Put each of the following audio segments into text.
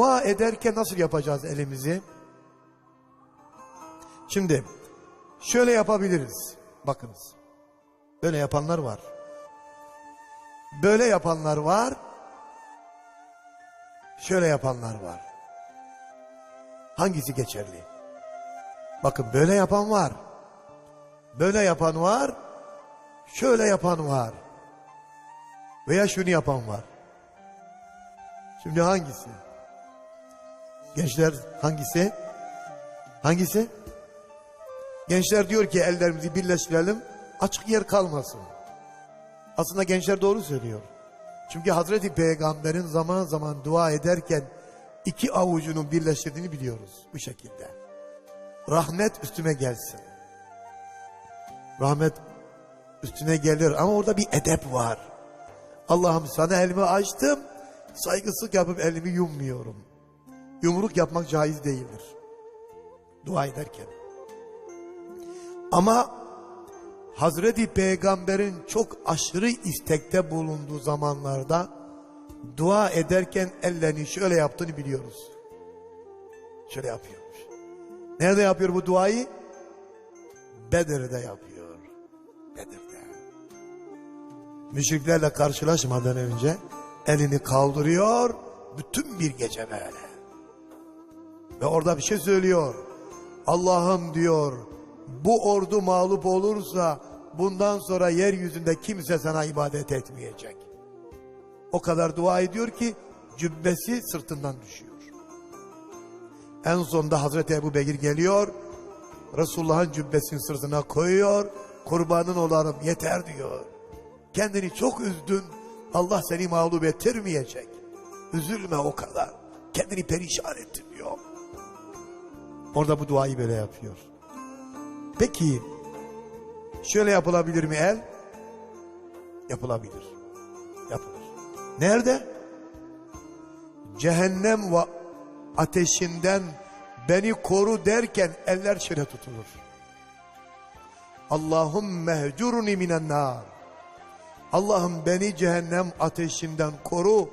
Dua ederken nasıl yapacağız elimizi? Şimdi şöyle yapabiliriz. Bakınız. Böyle yapanlar var. Böyle yapanlar var. Şöyle yapanlar var. Hangisi geçerli? Bakın böyle yapan var. Böyle yapan var. Şöyle yapan var. Veya şunu yapan var. Şimdi hangisi? Gençler hangisi? Hangisi? Gençler diyor ki ellerimizi birleştirelim açık yer kalmasın. Aslında gençler doğru söylüyor. Çünkü Hazreti Peygamber'in zaman zaman dua ederken iki avucunun birleştirdiğini biliyoruz bu şekilde. Rahmet üstüme gelsin. Rahmet üstüne gelir ama orada bir edep var. Allah'ım sana elimi açtım, saygısızlık yapıp elimi yummuyorum. Yumruk yapmak caiz değildir. Dua ederken. Ama Hazreti Peygamber'in çok aşırı istekte bulunduğu zamanlarda dua ederken ellerini şöyle yaptığını biliyoruz. Şöyle yapıyormuş. Nerede yapıyor bu duayı? Bedir'de yapıyor. Bedir'de. Müşriklerle karşılaşmadan önce elini kaldırıyor bütün bir gece böyle. Ve orada bir şey söylüyor. Allah'ım diyor bu ordu mağlup olursa bundan sonra yeryüzünde kimse sana ibadet etmeyecek. O kadar dua ediyor ki cübbesi sırtından düşüyor. En sonunda Hazreti Ebu Bekir geliyor. Resulullah'ın cübbesini sırtına koyuyor. Kurbanın olalım yeter diyor. Kendini çok üzdün. Allah seni mağlup ettirmeyecek. Üzülme o kadar. Kendini perişan ettin diyor. Orada bu duayı böyle yapıyor. Peki şöyle yapılabilir mi el? Yapılabilir. Yapılır. Nerede? Cehennem ve ateşinden beni koru derken eller şöyle tutulur. Allahum mehcurni minen nar. Allah'ım beni cehennem ateşinden koru.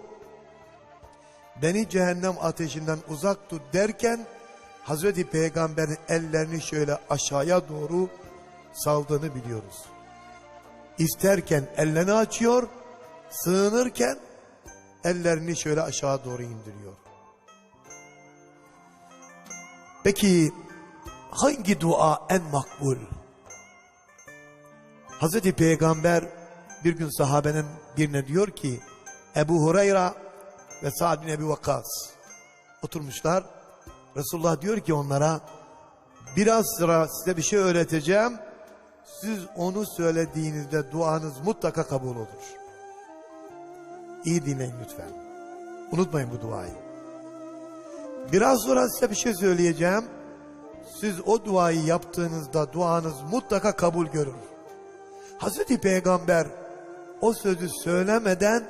Beni cehennem ateşinden uzak tut derken Hazreti Peygamber'in ellerini şöyle aşağıya doğru saldığını biliyoruz. İsterken ellerini açıyor, sığınırken ellerini şöyle aşağı doğru indiriyor. Peki hangi dua en makbul? Hazreti Peygamber bir gün sahabenin birine diyor ki Ebu Hureyre ve Sa'd bin Ebi Vakkas oturmuşlar. Resulullah diyor ki onlara biraz sıra size bir şey öğreteceğim. Siz onu söylediğinizde duanız mutlaka kabul olur. İyi dinleyin lütfen. Unutmayın bu duayı. Biraz sonra size bir şey söyleyeceğim. Siz o duayı yaptığınızda duanız mutlaka kabul görür. Hazreti Peygamber o sözü söylemeden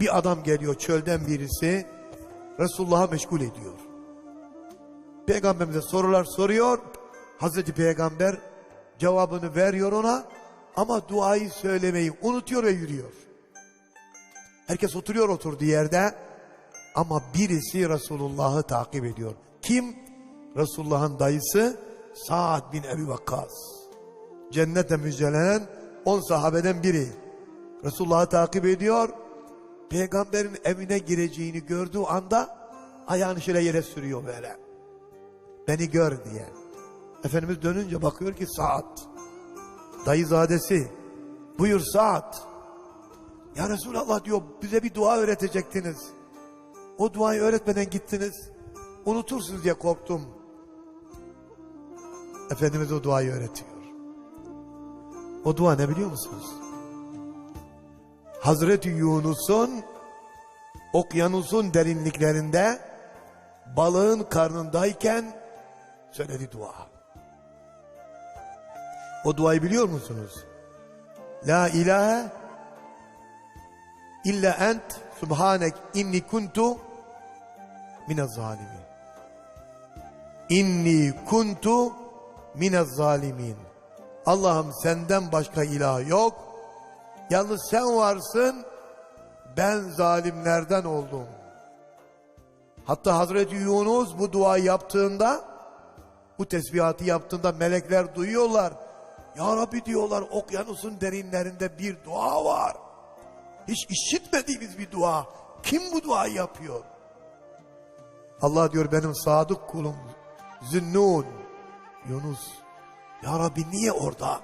bir adam geliyor çölden birisi Resulullah'a meşgul ediyor. Peygamberimize sorular soruyor. Hazreti Peygamber cevabını veriyor ona ama duayı söylemeyi unutuyor ve yürüyor. Herkes oturuyor oturduğu yerde ama birisi Resulullah'ı takip ediyor. Kim? Resulullah'ın dayısı Sa'd bin Ebi Vakkas. Cennete müjdelenen on sahabeden biri. Resulullah'ı takip ediyor. Peygamberin evine gireceğini gördüğü anda ayağını şöyle yere sürüyor böyle. Beni gör diye. Efendimiz dönünce bakıyor ki Sa'd. Dayızadesi. Buyur Sa'd. Ya Resulallah diyor bize bir dua öğretecektiniz. O duayı öğretmeden gittiniz. Unutursunuz diye korktum. Efendimiz o duayı öğretiyor. O dua ne biliyor musunuz? Hazreti Yunus'un okyanusun derinliklerinde balığın karnındayken söyledi dua. O duayı biliyor musunuz? La ilahe illa ent subhanek inni kuntu minez zalimin. İnni kuntu minez zalimin. Allah'ım senden başka ilah yok. Yalnız sen varsın. Ben zalimlerden oldum. Hatta Hazreti Yunus bu duayı yaptığında, bu tesbihatı yaptığında melekler duyuyorlar. Ya Rabbi diyorlar okyanusun derinlerinde bir dua var. Hiç işitmediğimiz bir dua. Kim bu duayı yapıyor? Allah diyor benim sadık kulum Zünnun Yunus. Ya Rabbi niye orada?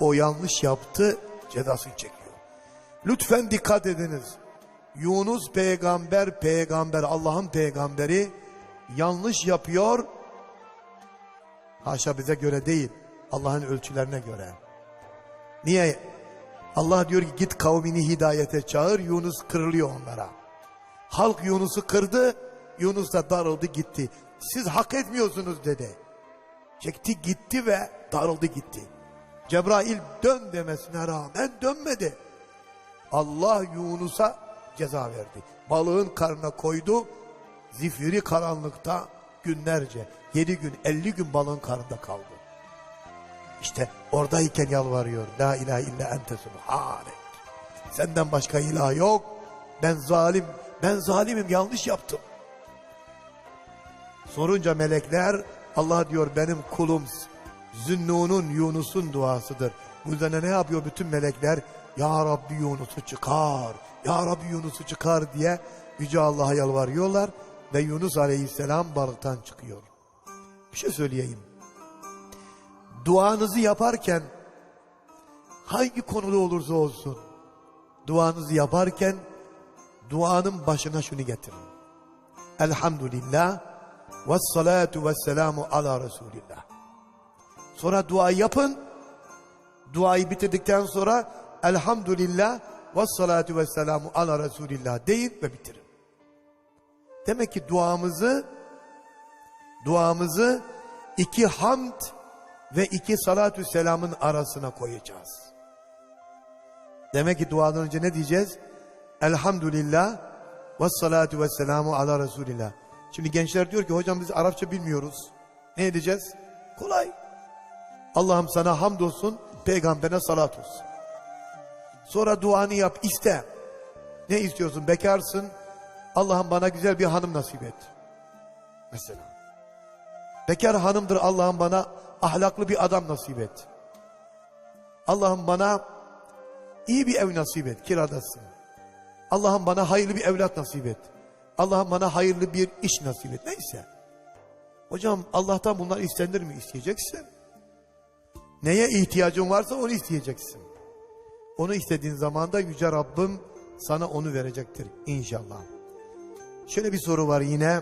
O yanlış yaptı cezasını çekiyor. Lütfen dikkat ediniz. Yunus peygamber peygamber Allah'ın peygamberi yanlış yapıyor. Haşa bize göre değil. Allah'ın ölçülerine göre. Niye? Allah diyor ki git kavmini hidayete çağır. Yunus kırılıyor onlara. Halk Yunus'u kırdı. Yunus da darıldı gitti. Siz hak etmiyorsunuz dedi. Çekti gitti ve darıldı gitti. Cebrail dön demesine rağmen dönmedi. Allah Yunus'a ceza verdi. Balığın karnına koydu. Zifiri karanlıkta günlerce, yedi gün, elli gün balığın karnında kaldı. İşte oradayken yalvarıyor. La ilahe illa ente subhanek. Senden başka ilah yok. Ben zalim, ben zalimim yanlış yaptım. Sorunca melekler Allah diyor benim kulum Zünnun'un Yunus'un duasıdır. Bu yüzden ne yapıyor bütün melekler? Ya Rabbi Yunus'u çıkar. Ya Rabbi Yunus'u çıkar diye Yüce Allah'a yalvarıyorlar. Ve Yunus Aleyhisselam balıktan çıkıyor. Bir şey söyleyeyim. Duanızı yaparken hangi konuda olursa olsun duanızı yaparken duanın başına şunu getirin. Elhamdülillah ve salatu ve selamu ala Resulillah. Sonra dua yapın. Duayı bitirdikten sonra elhamdülillah ve salatu ve selamu ala Resulillah deyin ve bitirin. Demek ki duamızı duamızı iki hamd ve iki salatü selamın arasına koyacağız. Demek ki duadan önce ne diyeceğiz? Elhamdülillah ve salatu ve selamu ala Resulillah. Şimdi gençler diyor ki hocam biz Arapça bilmiyoruz. Ne edeceğiz? Kolay. Allah'ım sana hamdolsun, peygamberine salat olsun. Sonra duanı yap, iste. Ne istiyorsun? Bekarsın. Allah'ım bana güzel bir hanım nasip et. Mesela. Bekar hanımdır Allah'ım bana ahlaklı bir adam nasip et. Allah'ım bana iyi bir ev nasip et, kiradasın. Allah'ım bana hayırlı bir evlat nasip et. Allah'ım bana hayırlı bir iş nasip et. Neyse. Hocam Allah'tan bunlar istenir mi? İsteyeceksin. Neye ihtiyacın varsa onu isteyeceksin. Onu istediğin zaman da Yüce Rabbim sana onu verecektir inşallah. Şöyle bir soru var yine.